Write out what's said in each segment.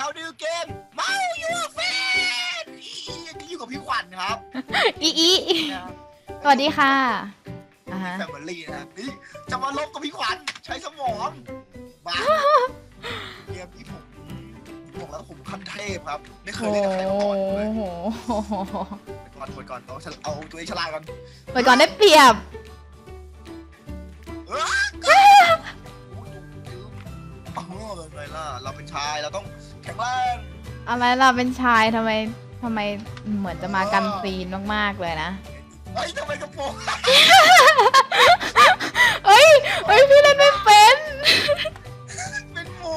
how do you game เมาอยู่เฟนนี่อยู่กับพี่ขวัญครับอีอีสวัสดีค่ะอ่าฮะแฟมิลี่นะครับนี่จะมาลบกับพี่ขวัญใช้สมองมาเกมที่ผมผมบอกแล้วผมขั้นเทพครับ ไม่เคยโอ้เล่นกับใครมาก่อนเลยโหก่อนก่อนเอาเอาตัวเองฉลาดก่อนไปก่อนได้เปรียบเออเออเป็นไงล่ะ เราเป็นชาย เราต้อง แข็งแรงอะไรล่ะเป็นชายทำไมทำไมเหมือนจะมากันซีนมากๆเลยนะเฮ้ยทำไมกระโปรงเอ้ยเอ้ยพี่เล่นไม่เป็นเป็นหมู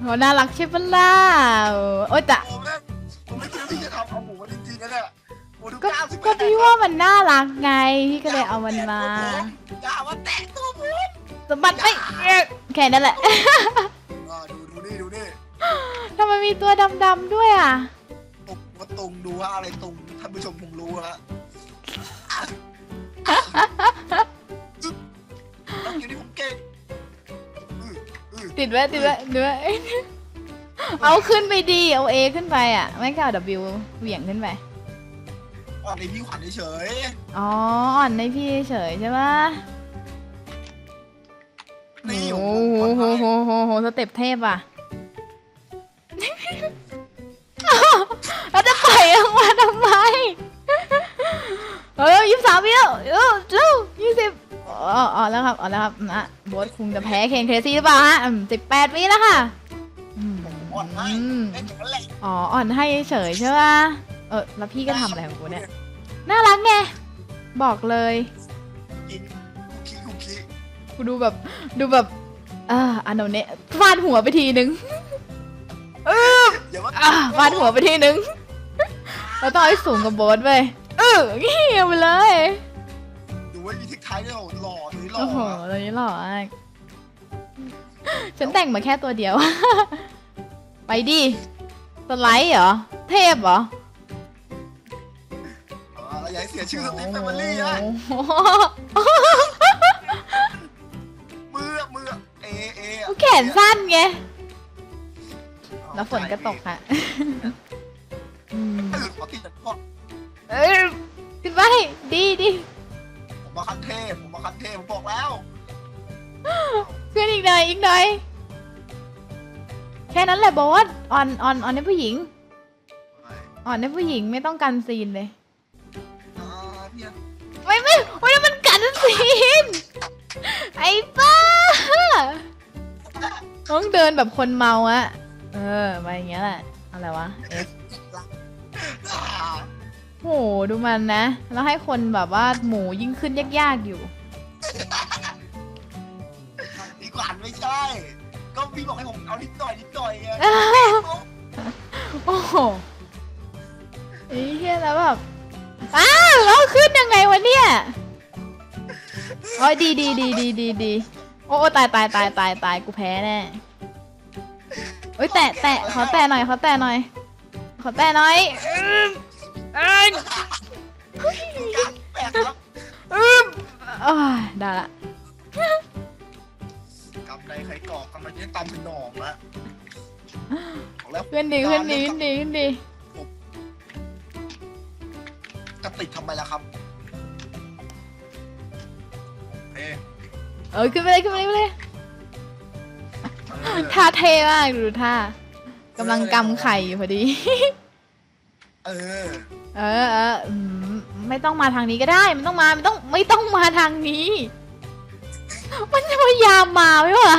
โหน่ารักใช่ปะล่ะโอ้ยแต่ผมเนี่ยผมไม่คิดว่าพี่จะทำเอาหมูมาจริงๆนะเนี่ยหมูทุกก็เก้าสิบก็พี่ว่ามันน่ารักไงพี่ก็เลยเอามันมาอย่ามาแตะตัวผมสมบัติไม่เอ๊ะแค่นั้นแหละอ่าดูดูนี่ดูนี่ ทำไมมีตัวดำๆด้วยอะตุงว่าตุงดูว่าอะไรตุงท่านผู้ชมคงรู้ฮะต้องอยู่ที่ผมเก่งอื้ออื้อติดไว้ติดไว้ติดไว้ เอาขึ้นไปดี เอาเอขึ้นไปอะ ไม่ก็เอา W เหวี่ยงขึ้นไป อ่อนในพี่ขวัญเฉยอ๋อ อ่อนในพี่เฉยใช่ปะๆนี่โอ้ผมโหผมโหโหโหโหสเต็ปเทพอะ มาทำไม เออยี่สิบสามวิแล้วเออเร็วยี่สิบอ๋อแล้วครับอ๋อแล้วครับนะโบสคงจะแพ้เคนเครซี่หรือเปล่าฮะสิบแปดวิแล้วค่ะอ่อนให้อ๋ออ่อนให้เฉยใช่ปะเออแล้วพี่ก็ทำอะไรของกูเนี่ยน่ารักไงบอกเลยกูดูแบบดูแบบอ่าอันโนเนะฟาดหัวไปทีนึงเอออย่ามาอ่าฟาดหัวไปทีนึง เราต้องเอาให้สูงกับโบสเว้ยเออเงี้ยไปเลยดูว่ามีทิกไทายด้วยโอ้โหหล่อตัวนี้หล่อโอ้โหอะตอนนี้หล่อมากฉันแต่งมาแค่ตัวเดียว ไปดิสไลด์เหรอ เทพเหรออ่าเราอย่าให้เสียชื่อสตีฟแฟมิลี่นะโอ้โหมือมือเอเออะแขนสั้นไงแล้วฝนก็ตกค่ะอืม เออขอตีแต่พ่อเอ้ยขึ้นไปดีดีผมมาคันเทพผมมาคันเทพผมบอกแล้ว ขึ้นอีกหน่อยอีกหน่อย แค่นั้นแหละบอสอ่อนอ่อนอ่อนในผู้หญิงอ่อนในผู้หญิงไม่ต้องกันซีนเลย อ่าพี่อะไม่ไม่โอ้ยแล้วมันกันซีน ไอ้ป้าต้องเดินแบบคนเมาอะเออไปอย่างเงี้ยแหละ อะไรวะ เอสอ่า โหดูมันนะ แล้วให้คนแบบว่าหมูยิ่งขึ้นยากๆอยู่ ดีกว่าไม่ใช่ ก็พี่บอกให้ผมเอานิดหน่อยนิดหน่อยไงโอ้โหไอ้เหี้ยแล้วแบบอ้าวแล้วขึ้นยังไงวะเนี่ยโอ้ยดีดีดีดีดีดีโอ้โอ้ตายตายตายตายตายกูแพ้แน่เอ้ยแตะแตะขอแตะหน่อยขอแตะหน่อย ขอแตะหน่อยอื้อเอ้ยแปลกครับอื้อโอ้ยได้ละกำใดใครก่อกำมันจะตามเป็นหนองละบอกแล้วขึ้นดีขึ้นดีขึ้นดีขึ้นดีจะติดทำไมล่ะครับเอ๊ะเออขึ้นไปเลยขึ้นไปเลยขึ้นไปเลยเออท่าเท่มากดูท่า กำลังกำไข่อยู่พอดี เออ เออเอออืมไม่ต้องมาทางนี้ก็ได้ มันต้องมามันต้องไม่ต้องมาทางนี้ มันจะพยายามมาไหมวะ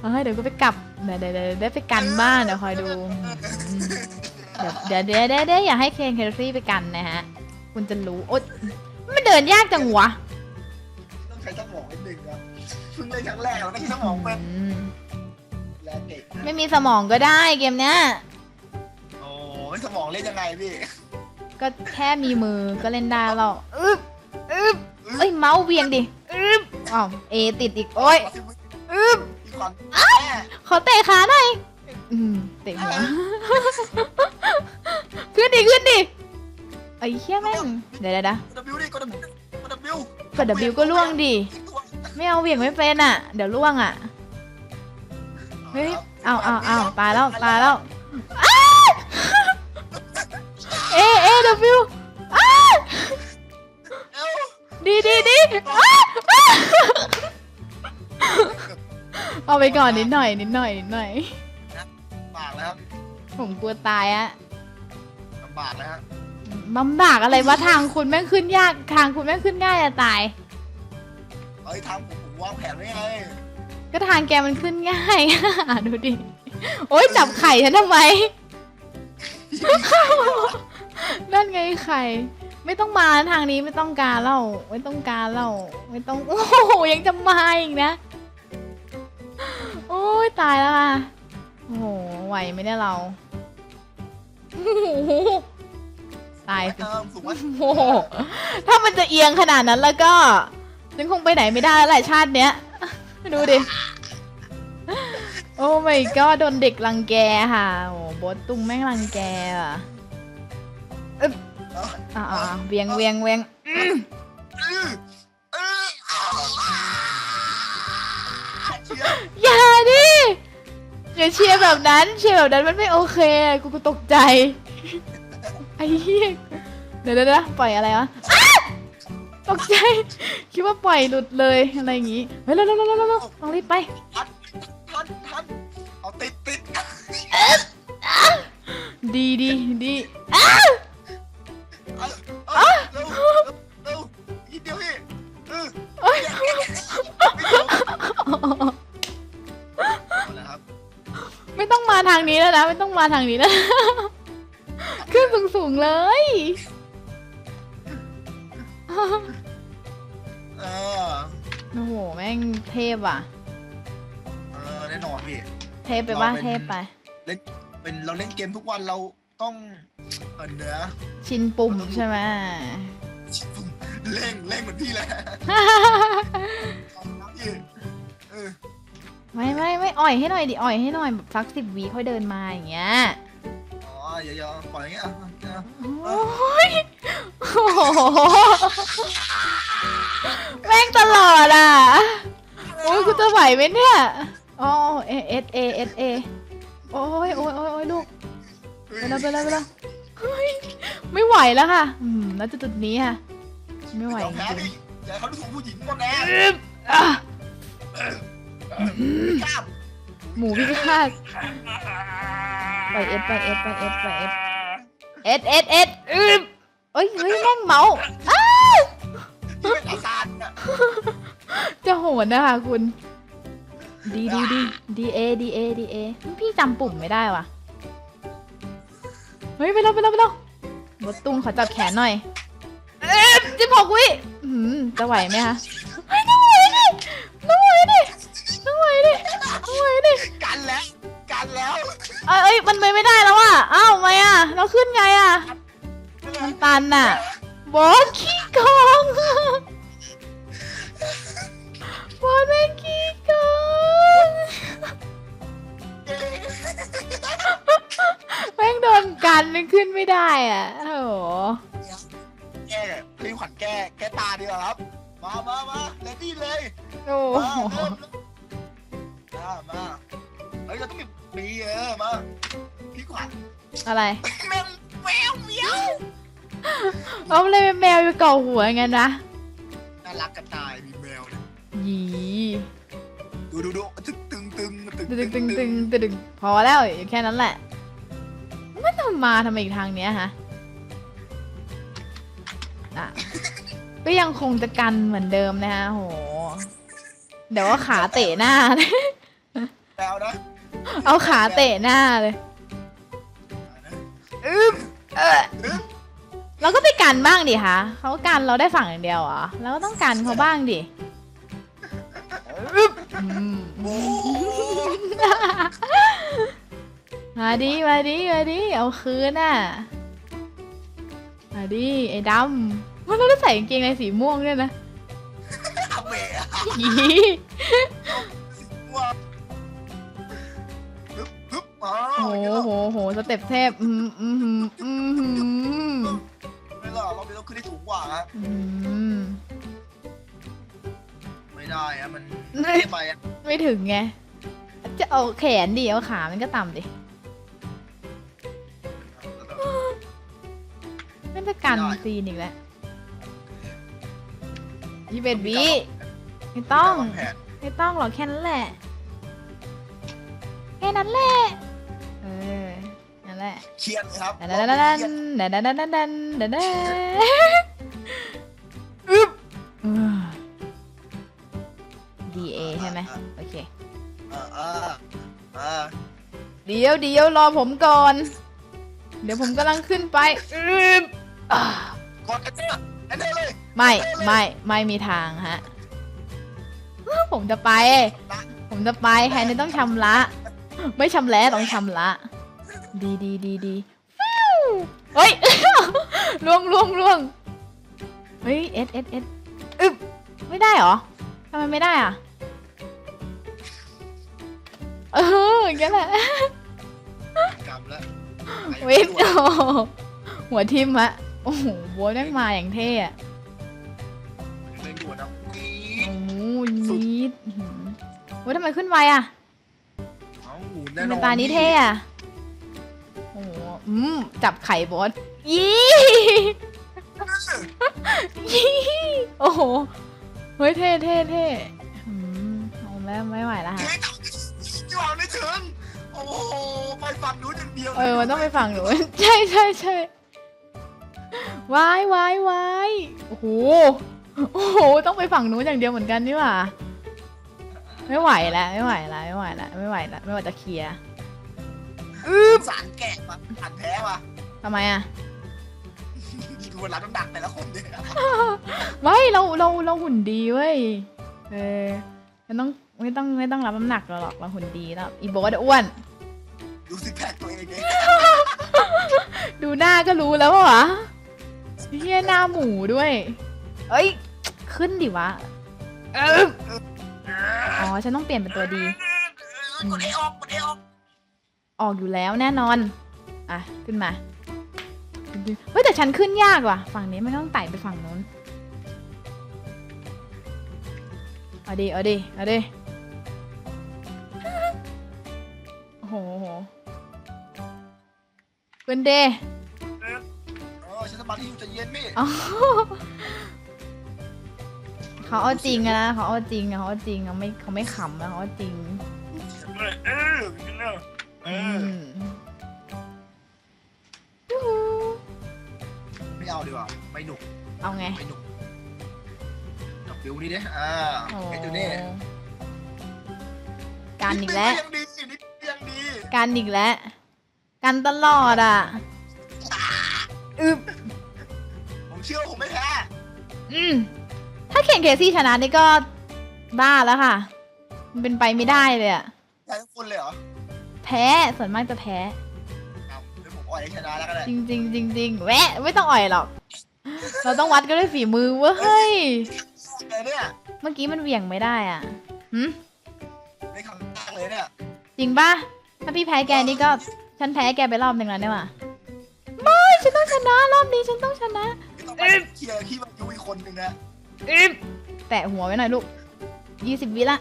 เออเดี๋ยวก็ไปกลับเดี๋ยวเดี๋ยวเดี๋ยวได้ไปกันบ้านเดี๋ยวคอยดูอืมเดี๋ยวเดี๋ยวเดี๋ยวเดี๋ยวอย่าให้เคนเคอรี่ไปกันนะฮะ คุณจะรู้โอ๊ยมันเดินยากจังวะต้องใช้สมองนิดนึงนะเพิ่งเล่นครั้งแรกแล้วไม่ใช่สมองเป็นอืม แล้วเด็กนะไม่มีสมองก็ได้เกมเนี้ยโอ้ยสมองเล่นยังไงพี่ก็แค่มีมือก็เล่นได้แล้วอึ๊บอึ๊บเอ้ยเมาส์เวียงดิอึ๊บอ้าวเอติดอีกโอ๊ยอึ๊บพี่ขวัญแม่ขอเตะขาหน่อยอืมเตะหัวขึ้นดิขึ้นดิไอ้เหี้ยแม่งเดี๋ยวเดี๋ยวเดี๋ยวกด W ดิกด W กด W กด W ก็ล่วงดิไม่เอาเหวี่ยงไม่เป็นอะ เดี๋ยวล่วงอะอ๋อ เฮ้ยครับเอาเอาเอาครับตายแล้วตายแล้วอ้าเอเอวอ้าเอ้าดีดีดีอ้าอ้าเอาไปก่อนนิดหน่อยนิดหน่อยนิดหน่อยบากแล้วครับผมกลัวตายอะลำบากแล้วฮะลำบากอะไรวะทางคุณแม่งขึ้นยากทางคุณแม่งขึ้นง่ายอะตายเอ้ยทางผมผมวางแผนไว้ไง ก็ทางแกมันขึ้นง่าย ดูดิ โอ๊ยจับไข่ฉันทำไม นั่นไงไข่ ไม่ต้องมาทางนี้ไม่ต้องการเล่าไม่ต้องการเล่าไม่ต้อง โอ้โหยังจะมาอีกนะ โอ้ยตายแล้วอะโอ้โหไหวไหมเนี่ยเราโอ้โหตายสิเติมสูงไว้โอ้โหถ้ามันจะเอียงขนาดนั้นแล้วก็ฉันคงไปไหนไม่ได้แล้วแหละชาติเนี้ย ดูดิ โอ้ไม่ก็โดนเด็กรังแกค่ะ โอ้โบทตุ้งแม่งรังแกอะเอ้ยอ่าเวียงเวียงเวียงอื้ออื้อเชียร์อย่าดิอย่าเชียร์แบบนั้น เชียร์แบบนั้นมันไม่โอเค กูกูตกใจไอ้เหี้ยเดี๋ยวเดี๋ยวเดี๋ยวปล่อยอะไรวะอ้าตกใจ คิดว่าปล่อยหลุดเลยอะไรอย่างงี้ เฮ้ยเร็วเร็วเร็วเร็วเร็วต้องรีบไป ดีดีดีเอาเอาเร็วเร็วเร็วอีกเดียวพี่เออโอ๊ยเอาละครับไม่ต้องมาทางนี้แล้วนะ ไม่ต้องมาทางนี้แล้วขึ้นสูงสูงๆเลยเออโอ้โหแม่งเทพอะ เออแน่นอนพี่ เทพไปบ้าเราเป็นเทพไป เป็นเราเล่นเกมทุกวันเราต้องเออเนื้อชินปุ่มใช่ไหมเร่งเร่งเหมือนพี่แหละพี่เออไม่ไม่ไม่อ่อยให้หน่อยดิอ่อยให้หน่อยแบบสักสิบวีค่อยเดินมาอย่างเงี้ยอ๋ออย่าอย่าปล่อยอย่างเงี้ยอะอะโอ้ยโอ้โหแม่งตลอดอะโอ้ยกูจะไหวไหมเนี่ยอ๋อเอเอสเอเอสเอโอ้ยโอ้ย แล้วไปแล้วไปแล้วเฮ้ยไม่ไหวแล้วค่ะ อืมแล้วจุดๆนี้ค่ะ ไม่ไหวอย่าจแพ้ริดิงอย่าให้เขาดูถูกผู้หญิงหมดแน่ๆอะกล้ามหมูพิฆาต ไปเอสไปเอสไปเอสไปเอสเอสเอสเอสอืมเอ้ยเฮ้ยแม่งเมาอ้าที่เป็นอาซานน่ะจะโหนนะคะคุณ ดีดีดีดีเอดีเอดีเอพี่จำปุ่มไม่ได้ว่ะ เฮ้ยไปแล้วไปแล้วไปแล้วบดตุ้งขอจับแขนหน่อย เอ๊ะจิบหกวิอืมจะไหวไหมคะเฮ้ยต้องไหวดิต้องไหวดิต้องไหวดิต้องไหวดิกันแล้ว กันแล้วเอ้ยเอ้ยมันไปไม่ได้แล้วอะอ้าวทำไมอะ เราขึ้นไงอะ มันตันอะบอสขี้โกงบอสแม่ง ม่งโดนกันขึ้นไม่ได้อะ โอ้โหแก้พี่ขวัญแก้ แก้ตาดีกว่าครับ มามามาเลดี้เลยโอ้มาโหเริ่มมามาเฮ้ยเราต้องมีปีเออมาพี่ขวัญอะไรแมวแมวเมียวเอาเลยเป็นแมวไปเกาะหัวงั้นนะน่ารักกระต่ายมีแมวเนี่ยหยีดูดูดูตึงตึงตึงตึงตึงตึงตึงตึงตึงพอแล้วแค่นั้นแหละ ไม่ต้องมาทำไมอีกทางเนี้ยฮะอะก็ยังคงจะกันเหมือนเดิมนะฮะโห เดี๋ยวว่าขาเตะหน้าแมวนะเอาขาเตะหน้าเลยอึ๊บเออเราก็ไปกันบ้างดิคะเขากันเราได้ฝั่งอย่างเดียวเหรอเราก็ต้องกันเขาบ้างดิอึ๊บอืมโอ้ มาดิ มาดิ มาดิ เอาคืนน่ะ มาดิ ไอ้ดำมันเราได้ใส่กางเกงในสีม่วงด้วยนะอเมะอีว้าฮึบฮึบอ๋อโหโหโหสเต็ปเทพอืมอืมอืมอืมไม่หรอกเราไม่ต้องขึ้นได้สูงกว่าฮะอืมไม่ได้อะมันไม่ไม่ไปอะไม่ถึงไง จะเอาแขนดิเอาขา มันก็ต่ำดิ จะกันซีนอีกแล้วยี่เบเอ็ดวิไม่ต้องไม่ต้องหรอกแค่นั้นแหละ แค่นั้นแหละ เออ นั่นแหละเครียดครับดันดันดันเดนดันดนดันดันดันดันอึ๊บดีเอใช่ไหมโอเคเดี๋ยวเดี๋ยวรอผมก่อน เดี๋ยวผมกำลังขึ้นไป กดกันเจอกันเจอเลยไม่ไม่ไม่มีทางฮะ ผมจะไป ผมจะไปใครเนี่ยต้องชำระ ไม่ชำแหละต้องชำระ ดีดีดีดีฟิวเฮ้ยล่วงล่วงล่วงเฮ้ยเอสเอสเอสอึบไม่ได้เหรอทำไมไม่ได้อะเอออย่างนั้นแหละกำแล้ววิทย์โอ้โหหัวทิมอะ โอ้โหบัวแม่งมาอย่างเท่อะเร่งด่วนนะนีโอ้โหยีดอื้อหือเว้ยทำไมขึ้นไวอะเอ้าทำแน่ไมนอนตานี้เท่อะโอ้โหอืมจับไข่บอสยี่ยี่โอ้โห เฮ้ยเท่เท่เท่อืมเอาแล้วไม่ไหวแล้วฮะ เฮ้ยจังหวะไม่ถึง โอ้โห ไปฝั่งนู้นอย่างเดียวเออ มันต้องไปฝั่งหนู ใช่ใช่ใช่ วายวายวายโอ้โห โอ้โห ต้องไปฝั่งนู้นอย่างเดียวเหมือนกันนี่หว่า ไม่ไหวแล้ว ไม่ไหวแล้ว ไม่ไหวแล้ว ไม่ไหวแล้ว ไม่ไหวจะเคลียร์สารแกะมาผ่านแพ้มาทำไมอะดูเวลาน้ำหนักแต่ละคนเนี่ยไม่เรา เรา เราหุ่นดีเว้ย เออไม่ต้อง ไม่ต้อง ไม่ต้องรับน้ำหนักเราหรอก เราหุ่นดีแล้ว อีโบสอ้วน ดูสิแพคตัวเองเองดูหน้าก็รู้แล้ววะ เฮียหน้าหมูด้วย เอ้ย ขึ้นดิวะ เอออ๋อ ฉันต้องเปลี่ยนเป็นตัวดี กดเอออกกดเอออก ออกอยู่แล้วแน่นอน อะ ขึ้นมา เฮ้ย แต่ฉันขึ้นยากว่ะ ฝั่งนี้ไม่ต้องไต่ไปฝั่งนู้น เอาดิเอาดิเอาดิโอ้โหโอ้โหขึ้นเด เออฉันสมาธิอยู่ใจะเย็นพี่อ๋อเขาเอาจริงอะนะเขาเอาจริงอะเขาเอาจริงเขาไม่เขาไม่ขำนะเขาเอาจริงเออเออมไม่เอาดีกว่าไม่หนุกเอาไงไม่หนุกจับบิวนี่ดิอ่าโอ้เอ็ดดูนี่การอีกแล้วยังดีนิดยังดี การอีกแล้วกันตลอดอะ อืม ถ้าเข่งเคซี่ชนะนี่ก็บ้าแล้วค่ะ มันเป็นไปไม่ได้เลยอะแพ้ทุกคนเลยเหรอแพ้ส่วนมากจะแพ้ เอาเดี๋ยวผมอ่อยให้ชนะแล้วก็ได้จริงจริงจริงจริงแวะ ไม่ต้องอ่อยหรอก เราต้องวัดกันด้วยฝีมือเว้ยเลยเนี่ยเมื่อกี้มันเหวี่ยงไม่ได้อะหืมไม่คำแรกเลยเนี่ยจริงปะถ้าพี่แพ้แกนี่ก็ ฉันแพ้แกไปรอบหนึ่งแล้วเนี่ยว่ะไม่ ฉันต้องชนะรอบนี้ฉันต้องชนะไม่ ต้องไปเคลียร์ที่มันอยู่อีกคนหนึ่งนะแตะหัวไว้หน่อยลูกยี่สิบวิละ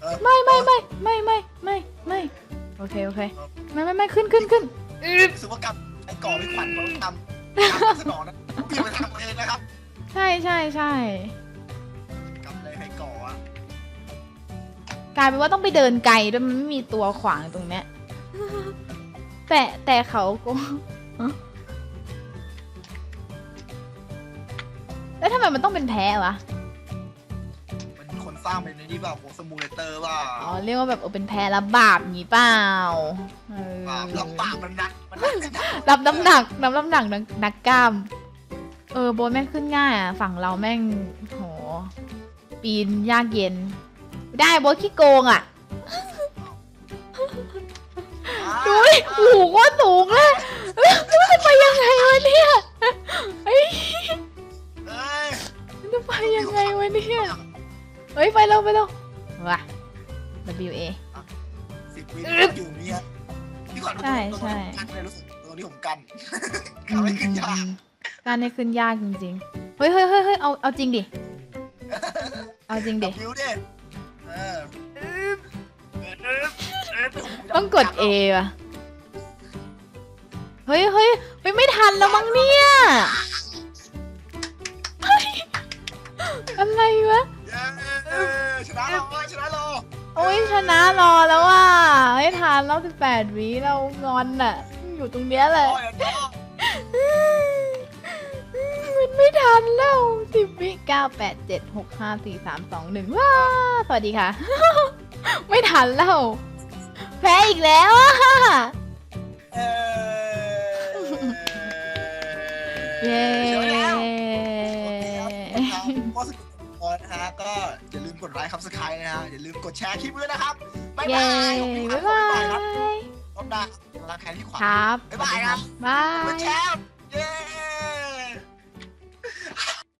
เออไม่ไม่ไม่ไม่ไม่ไม่ไม่โอเคโอเคไม่ไม่ไม่ขึ้นขึ้นขึ้นรู้สึกว่ากำไอ้ก่อไม่ขวัญเขาทำกำสนองนะพี่ไปทำเองนะครับใช่ใช่ใช่กำเลยให้ก่ออะกลายเป็นว่าต้องไปเดินไกลด้วยมันไม่มีตัวขวางตรงเนี้ยแต่แต่เขาก็ ทำไมมันต้องเป็นแพ้วะ มันมีคนสร้างเป็นในนี้เปล่าโคสมูเลเตอร์ว่าอ๋อเรียกว่าแบบเออเป็นแพ้รับบาปอย่างงี้เปล่าเออบาปแล้วบาปมันหนักมันหนักจริงรับน้ำหนักรับน้ำหนักนักนักกล้าม เออโบนแม่งขึ้นง่ายอะฝั่งเราแม่งโหปีนยากเย็น ได้โบนขี้โกงอะดูดิโอ้โหโคตรสูงเลยจะไปยังไงวะเนี่ยเฮ้ยเอ้ย จะไปยังไงวะเนี่ยเฮ้ยไปเร็วไปเร็วว่ะ W A สิบวิอยู่เนี่ยพี่ขวัญใช่ใช่กันเลยรู้สึกตัวนี้ผมกันเขาไม่ขึ้นยากการให้ขึ้นยากจริงๆเฮ้ยเฮ้ยเฮ้ยเฮ้ยเอาเอาจริงดิ เอาจริงดิบิวดิเออนั้นเป็นผมผมจะต้องกด A ว่ะ เฮ้ยเฮ้ยเฮ้ยไม่ทันแล้วมั้งเนี่ย อะไรวะ เย้ชนะเราชนะเราโอ้ยชนะรอแล้วว่ะไม่ทันแล้วสิบแปดวิเรางอนอะ อยู่ตรงเนี้ยแหละ โอ้ยโอ้ยมันไม่ทันแล้วสิบวิเก้าแปดเจ็ดหกห้าสี่สามสองหนึ่งว้าสวัสดีค่ะ ไม่ทันแล้ว แพ้อีกแล้วอะเอ้ยเย้็อย่าลืมกดไลค์ครับสกายนะฮะอย่าลืมกดแชร์คลิปด้วยนะครับบ๊ายบายขอบคุณมายบายครับ ยต้องดักรักแคนที่ขวับบ๊ายบายครับบ๊ายบายแชย ร์เย้